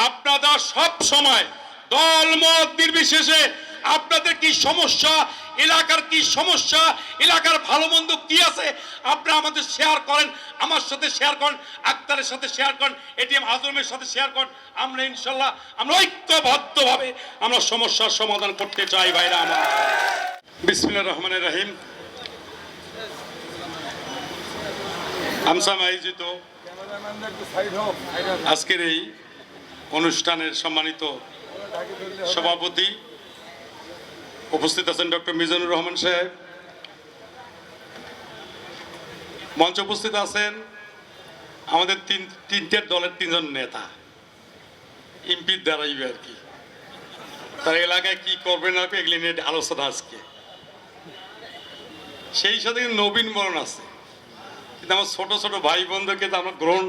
আপনারা সব সময় দল মত নির্বিশেষে আপনাদের কি সমস্যা এলাকার কি সমস্যা এলাকার ভালো মন্দ কি আছে আপনারা আমাদের শেয়ার করেন আমার সাথে শেয়ার করেন আক্তারের সাথে শেয়ার করেন এটিএম আজমের সাথে শেয়ার করেন আমরা ইনশাল্লাহ আমরা ঐক্যবদ্ধভাবে আমরা সমস্যার সমাধান করতে চাই ভাইরা আমার। বিসমিল্লাহির রহমানির রহিম। আমসাম আয়োজিত আজকের এই অনুষ্ঠানের সম্মানিত সভাপতি উপস্থিত আছেন ডক্টর মিজানুর রহমান সাহেব। মঞ্চে উপস্থিত আছেন আমাদের তিন তিনটে দলের তিনজন নেতা। এমপির দ্বারাইবে আর কি। তার এলাকায় কি করবে না এগুলি নিয়ে আলোচনা আজকে। সেই সাথে নবীন বরণ আছে। কিন্তু আমার ছোট ছোট ভাই বোনদেরকে তো আমার গ্রহণ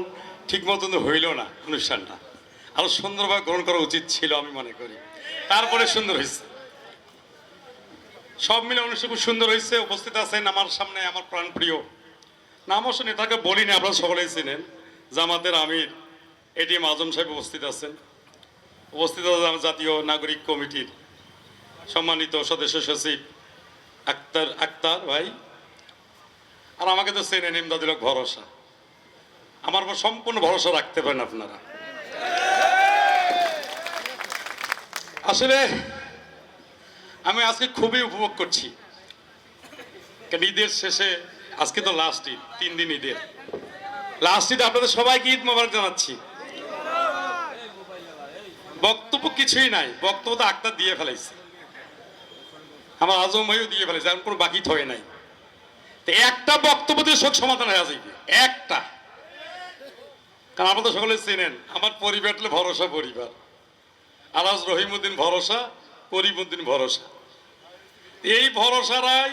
ঠিক মতন হইল না অনুষ্ঠানটা। আরও সুন্দরভাবে গ্রহণ করা উচিত ছিল আমি মনে করি। তারপরে সুন্দর হয়েছে। সব মিলে অনুষ্ঠান খুব সুন্দর হয়েছে। উপস্থিত আছেন আমার সামনে আমার প্রাণপ্রিয়। নাম অবশ্য নেতাকে বলিনি আপনারা সকলেই চিনেন। জামাতের আমির এটিএম আজম সাহেব উপস্থিত আছেন। উপস্থিত আছেন জাতীয় নাগরিক কমিটির সম্মানিত সদস্য সচিব আক্তার আক্তার ভাই। আর আমাকে তো চেনেন ইমদাদুল ভরসা। আমার উপর সম্পূর্ণ ভরসা রাখতে পারেন আপনারা। আসলে, আমি আজকে খুবই উপভোগ করছি। কারণ ঈদের শেষে, আজকে তো লাস্ট ঈদ, তিন দিন ঈদের। লাস্ট ঈদ আপনাদের সবাইকে ঈদ মোবারক জানাচ্ছি। বক্তব্য কিছুই নাই, বক্তব্য তো আক্তার দিয়ে ফেলাইছে। আমার আজম ভাইও দিয়ে ফেলেছে এখন কোনো বাকি থয়ে নাই। তো একটা বক্তব্য দিয়ে শোক সমাধান হয়ে যাবে একটা। কারণ আপনাদের সকলে চেনেন, আমার পরিবার ভরসা পরিবার। আলাজ রহিমুদ্দিন ভরসা, করিমুদ্দিন ভরসা। এই ভরসারাই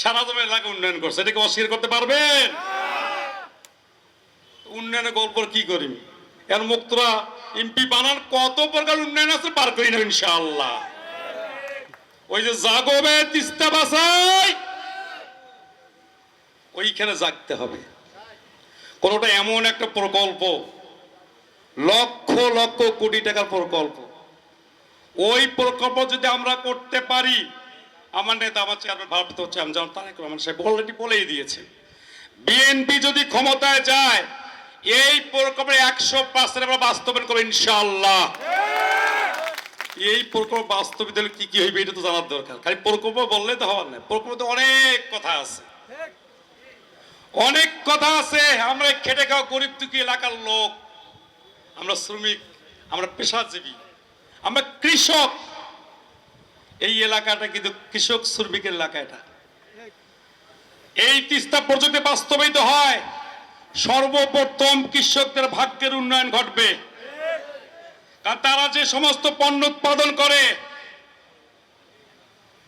সারা জমে এলাকা উন্নয়ন করছে। এটাকে অস্বীকার করতে পারবেন? উন্নয়নের গল্প কি করি এর মুক্তরা এমপি বানার কত প্রকার উন্নয়ন আছে পার করি না ইনশাআল্লাহ। ওই যে জাগবে তিস্তা বাসাই ওইখানে জাগতে হবে। কোনোটা এমন একটা প্রকল্প, লক্ষ লক্ষ কোটি টাকার প্রকল্প ওই প্রকল্প যদি আমরা করতে পারি, আমার নেতা, আমার চেয়ারম্যান ভারপ্রাপ্ত চেয়ারম্যান যেমন তারেক রহমান সাহেব অলরেডি বলেই দিয়েছে বিএনপি যদি ক্ষমতায় যায়, এই প্রকল্পের একশো পার্সেন্ট আমরা বাস্তবায়ন করব ইনশাল্লাহ এই প্রকল্প বাস্তবিত হলে কি কি হইবে এটা তো জানার দরকার। খালি প্রকল্প বললে তো হওয়ার না প্রকল্প অনেক কথা আছে। অনেক কথা আছে। আমরা খেটে খাওয়া গরিব দুঃখী এলাকার লোক। আমরা শ্রমিক, আমরা পেশাজীবী। আমরা কৃষক। এই এলাকাটা কিন্তু কৃষক শ্রমিকের এলাকা এটা। এই তিস্তা প্রযুক্তি বাস্তবায়িত হয়। সর্বপ্রথম কৃষকদের ভাগ্যের উন্নয়ন ঘটবে। তারা যে সমস্ত পণ্য উৎপাদন করে,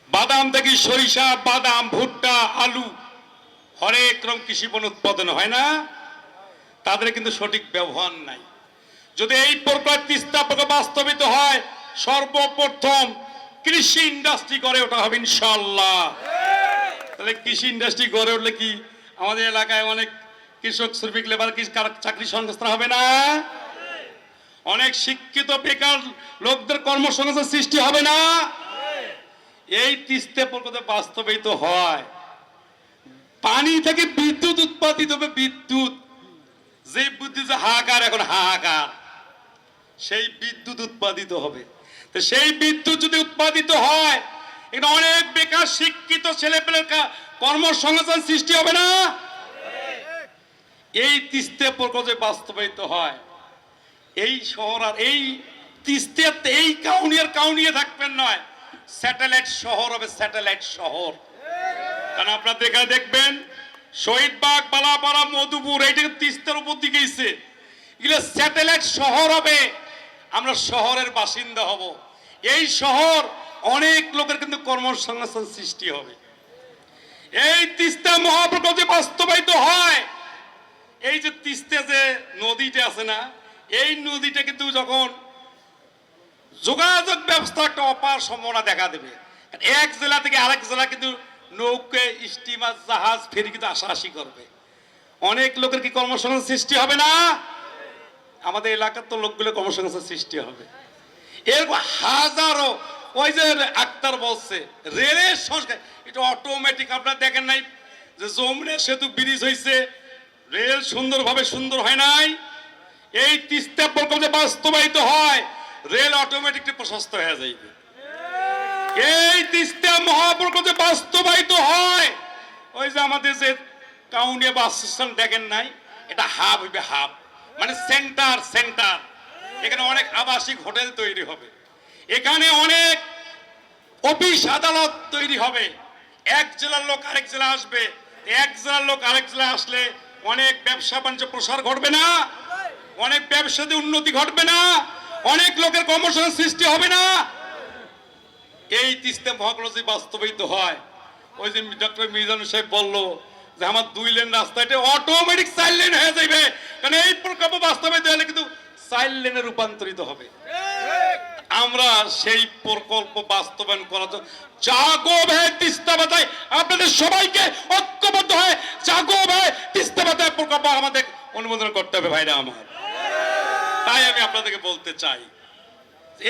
বাদাম থেকে সরিষা, বাদাম, ভুট্টা, আলু, হরেক রকম কৃষি পণ্য উৎপাদন হয় না। তাদের কিন্তু সঠিক ব্যবহার নাই। যদি এই প্রকার তিস্তা প্রকল্প বাস্তবিত হয় সর্বপ্রথম কৃষি ইন্ডাস্ট্রি গড়ে ওঠা হবে ইনশাল্লাহ তাহলে কৃষি ইন্ডাস্ট্রি গড়ে উঠলে কি আমাদের এলাকায় অনেক কৃষক, শ্রমিক লেবার চাকরি সংস্থান হবে না? অনেক শিক্ষিত, বেকার লোকদের কর্মসংস্থান সৃষ্টি হবে না? এই তিস্তে প্রকল্প বাস্তবায়িত হয়। পানি থেকে বিদ্যুৎ উৎপাদিত হবে বিদ্যুৎ। যে বুদ্ধি যে হাহাকার, এখন হাহাকার। সেই বিদ্যুৎ উৎপাদিত হবে। তো সেই বিদ্যুৎ যদি উৎপাদিত হয়, এখানে অনেক বেকার, শিক্ষিত ছেলে পেলের কর্মসংস্থান সৃষ্টি হবে না? এই তিস্তে প্রকল্পে বাস্তবায়িত হয়। এই শহর আর এই তিস্তে এই কাউনিয়ার কাউনিয়ে থাকবেন নয়। স্যাটেলাইট শহর হবে স্যাটেলাইট শহর। কারণ আপনার দেখা দেখবেন শহীদবাগ বালাপাড়া, মধুপুর, এইটা তিস্তার উপর দিকে এগুলো স্যাটেলাইট শহর হবে। আমরা শহরের বাসিন্দা হব। এই শহর অনেক লোকের কিন্তু কর্মসংস্থান সৃষ্টি হবে। এই তিস্তা মহাপ্রকল্প যে বাস্তবায়িত হয়, এই যে তিস্তা যে নদীটা আছে না, এই নদীটা কিন্তু যখন যোগাযোগ ব্যবস্থা একটা অপার সম্ভাবনা দেখা দেবে। এক জেলা থেকে আরেক জেলা কিন্তু নৌকে, স্টিমার, জাহাজ ফেরি কিন্তু আসাআসি করবে। অনেক লোকের কি কর্মসংস্থান সৃষ্টি হবে না? আমাদের এলাকার তো লোকগুলো কর্মসংস্থান সৃষ্টি হবে। এরকম হাজারো, ওই যে আক্তার বলছে, রেলের সংস্কার, এটা অটোমেটিক আপনারা দেখেন নাই? যে যমুনের সেতু ব্রিজ হয়েছে, রেল সুন্দরভাবে সুন্দর হয় নাই। এই তিস্তা প্রকল্পে বাস্তবায়িত হয়, রেল অটোমেটিকলি প্রশস্ত হয়ে যাইবে। এই তিস্তা মহাপ্রকল্পে বাস্তবায়িত হয়, ওই যে আমাদের যে কাউন্টিয়া বাস স্টেশন দেখেন নাই? এটা হাব হইবে হাব মানে সেন্টার সেন্টার। এখানে অনেক আবাসিক হোটেল তৈরি হবে। এখানে অনেক অফিস, আদালত তৈরি হবে। এক জেলার লোক আরেক জেলা আসবে। এক জেলার লোক আরেক জেলা আসলে অনেক ব্যবসা বাণিজ্য প্রসার ঘটবে না। অনেক ব্যবসাতে উন্নতি ঘটবে না। অনেক লোকের কর্মসংস্থান সৃষ্টি হবে না। এই তিস্তা মহাকলস যদি বাস্তবায়িত হয়, ওই যে ডক্টর মিজান সাহেব বলল যে আমার দুই লেন রাস্তা এটা অটোমেটিক চার লেন হয়ে যাবে কারণ এই প্রকল্প বাস্তবায়িত হলে কিন্তু চার লেনে রূপান্তরিত হবে। আমরা সেই প্রকল্প বাস্তবায়ন করার জন্য জাগো ভাই, তিস্তা বাতায় আপনাদের সবাইকে ঐক্যবদ্ধ হয়ে জাগো ভাই, তিস্তা বাতায় প্রকল্প আমাদের অনুমোদন করতে হবে ভাইরা আমার। তাই আমি আপনাদেরকে বলতে চাই,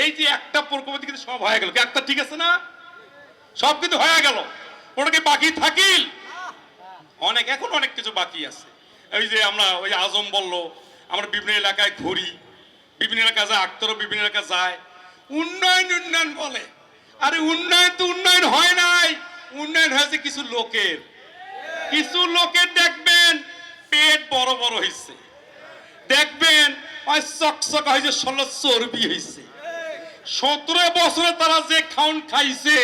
এই যে একটা প্রকল্প কিন্তু সব হয়ে গেল। একটা ঠিক আছে না? সব কিন্তু হয়ে গেল। ওটা কি বাকি থাকিল? অনেক, এখন অনেক কিছু বাকি আছে। ওই যে আমরা ওই আজম বলল, আমরা বিভিন্ন এলাকায় ঘুরি, বিভিন্ন এলাকা যায়, আক্তরও বিভিন্ন এলাকা যায়। উন্নয়ন উন্নয়ন বলে। আরে উন্নয়ন তো উন্নয়ন হয় নাই। উন্নয়ন হয়েছে কিছু লোকের। কিছু লোকের দেখবেন, পেট বড় বড় হয়েছে দেখবেন চকচক হয়েছে ষোলো চর্বি হয়েছে সতেরো বছরে তারা যে খাউন খাইছে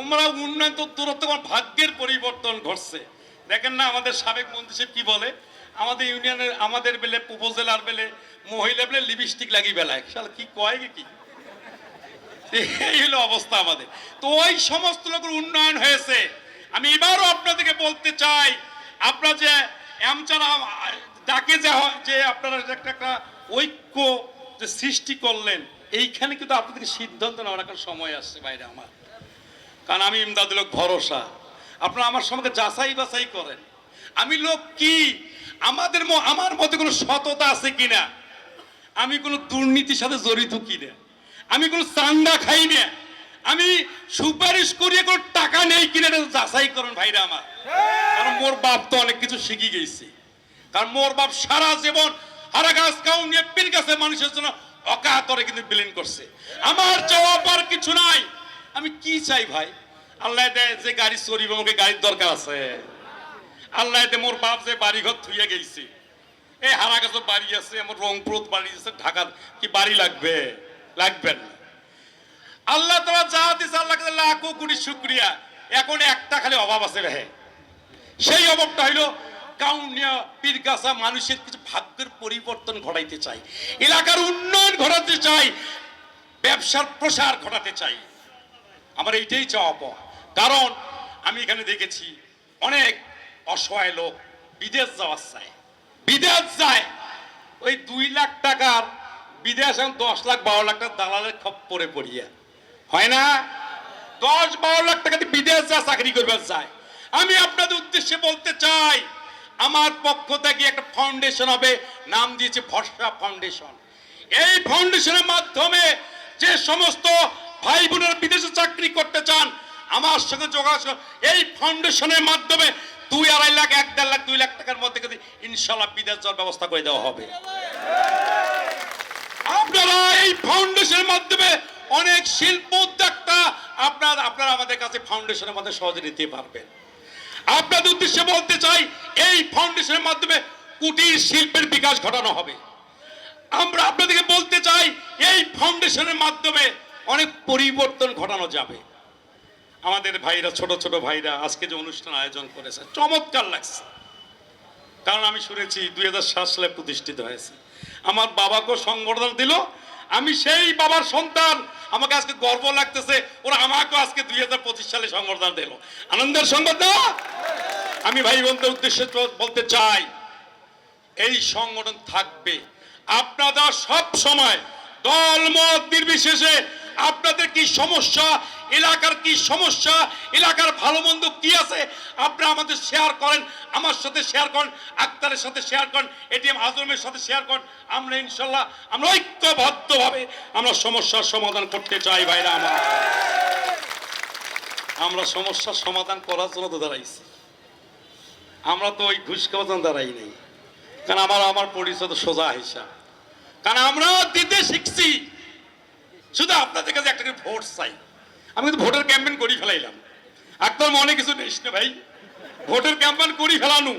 আমরা উন্নয়ন তো দূরত্ব ভাগ্যের পরিবর্তন ঘটছে। দেখেন না আমাদের সাবেক মন্ত্রী সাহেব কি বলে? আমাদের ইউনিয়নের, আমাদের বেলে, উপজেলার বেলে, মহিলা বেলে লিপস্টিক লাগিয়ে বেলায়। শালা, কি কয় কি? এই হলো অবস্থা আমাদের। তো ওই সমস্ত লোকের উন্নয়ন হয়েছে। আমি এবারও আপনাদেরকে বলতে চাই, আপনারা যে এমচারা ডাকে যে যে আপনারা একটা একটা ঐক্য যে সৃষ্টি করলেন, এইখানে কিন্তু আপনাদেরকে সিদ্ধান্ত নেওয়ার একটা সময় আসছে বাইরে আমার। কারণ আমি ইমদাদুল হক ভরসা। আপনারা আমার সঙ্গে যাচাই বাছাই করেন। আমি লোক কি? আমাদের আমার মধ্যে কোনো সততা আছে কিনা? আমি কোনো দুর্নীতির সাথে জড়িত কিনা? আমি কোনো চান্দা খাই না? আমি সুপারিশ করিয়ে কোনো টাকা নেই কিনা এটা যাচাই করেন ভাইরা আমার। কারণ মোর বাপ তো অনেক কিছু শিখে গেছে। কারণ মোর বাপ সারা জীবন হারা গাছ কাউ নিয়ে পীর গাছে মানুষের জন্য অকাতরে কিন্তু বিলীন করছে। আমার চাওয়া পার কিছু নাই। আমি কি চাই ভাই? আল্লাহ যে গাড়ি চড়িব, আমাকে গাড়ির দরকার আছে। আল্লাহ মোর বাপ যে বাড়ি ঘর থুইয়া গেছে। এই হারা গাছ বাড়ি আছে, আমার রংপুর বাড়ি আছে, ঢাকার কি বাড়ি লাগবে? লাগবে না। আল্লাহ তোমার যা দিছে আল্লাহ লাখো কোটি শুক্রিয়া। এখন একটা খালি অভাব আছে ভাই সেই অভাবটা হইল কাউনিয়া, পীরগাছা মানুষের কিছু ভাগ্যের পরিবর্তন ঘটাইতে চাই। এলাকার উন্নয়ন ঘটাতে চাই। ব্যবসার প্রসার ঘটাতে চাই। আমার এইটাই চাওয়া পাওয়া কারণ আমি এখানে দেখেছি অনেক অসহায় লোক বিদেশ যাওয়ার চায়। বিদেশ যায়, ওই দুই লাখ টাকার বিদেশ এখন দশ লাখ বারো লাখ টাকা দালালের খপ্পরে পড়িয়া। হয় না? দশ বারো লাখ টাকা বিদেশ যা চাকরি করবে যায় আমি আপনাদের উদ্দেশ্যে বলতে চাই, আমার পক্ষ থেকে একটা ফাউন্ডেশন হবে, নাম দিয়েছে ভরসা ফাউন্ডেশন এই ফাউন্ডেশনের মাধ্যমে যে সমস্ত ভাই বোনেরা বিদেশে চাকরি করতে চান আমার সঙ্গে যোগাযোগ এই ফাউন্ডেশনের মাধ্যমে দুই আড়াই লাখ, এক দেড় লাখ, দুই লাখ টাকার মধ্যে কিন্তু ইনশাল্লাহ বিদেশ ব্যবস্থা করে দেওয়া হবে। আপনারা এই ফাউন্ডেশনের মাধ্যমে অনেক শিল্প উদ্যোক্তা আপনার, আপনারা আমাদের কাছে ফাউন্ডেশনের মাধ্যমে সহজে নিতে পারবেন। আপনাদের উদ্দেশ্যে বলতে চাই, এই ফাউন্ডেশনের মাধ্যমে কুটির শিল্পের বিকাশ ঘটানো হবে। আমরা আপনাদেরকে বলতে চাই, এই ফাউন্ডেশনের মাধ্যমে অনেক পরিবর্তন ঘটানো যাবে। আমাদের ভাইরা, ছোট ছোট ভাইরা আজকে যে অনুষ্ঠান আয়োজন করেছে, চমৎকার লাগছে। কারণ আমি শুনেছি দুই হাজার সাত সালে প্রতিষ্ঠিত হয়েছে। আমার বাবাকেও সংবর্ধনা দিল, আমি সেই বাবার সন্তান। আমাকে আজকে গর্ব লাগতেছে, ওরা আমাকেও আজকে দুই হাজার পঁচিশ সালে সংবর্ধনা দিল। আনন্দের সংবর্ধনা আমি ভাই বোনদের উদ্দেশ্যে বলতে চাই, এই সংগঠন থাকবে। আপনারা সব সময় দল মত নির্বিশেষে আপনাদের কি সমস্যা? এলাকার কি সমস্যা? এলাকার ভালো মন্দ কি আছে? আপনারা আমাদের শেয়ার করেন, আমার সাথে শেয়ার করেন, আক্তারের সাথে শেয়ার করেন এটিএম আজমের সাথে শেয়ার করেন। আমরা ইনশাল্লাহ, আমরা ঐক্যবদ্ধভাবে আমরা সমস্যার সমাধান করতে চাই ভাইরা আমার। আমরা সমস্যার সমাধান করার জন্য তো দাঁড়াইছি। আমরা তো ওই ঘুষ খাওয়ার জন্য দাঁড়াই নেই। কারণ আমার আমার পরিচয় তো সোজা হিসাব। কারণ আমরা দিতে শিখছি। শুধু আপনাদের কাছে একটা ভোট চাই। আমি কিন্তু ভোটের ক্যাম্পেন করি ফেলাইলাম। একদম মনে কিছু নেই না ভাই। ভোটের ক্যাম্পেন করি ফেলানো।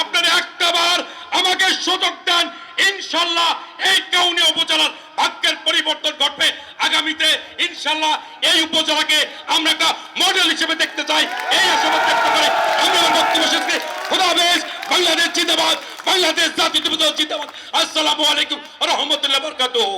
আপনারা একটা বার আমাকে সুযোগ দেন, ইনশাল্লাহ এই কাউনি উপজেলার ভাগ্যের পরিবর্তন ঘটবে। আগামীতে ইনশাল্লাহ এই উপজেলাকে আমরা একটা মডেল হিসেবে দেখতে চাই। এই আশাবাদ ব্যক্ত করে আমি আমার বক্তব্য শেষ করি। খোদা হাফেজ, বাংলাদেশ জিন্দাবাদ, বাংলাদেশ জাতীয় জিন্দাবাদ। আসসালামু আলাইকুম রহমতুল্লাহ বরকাতুহ।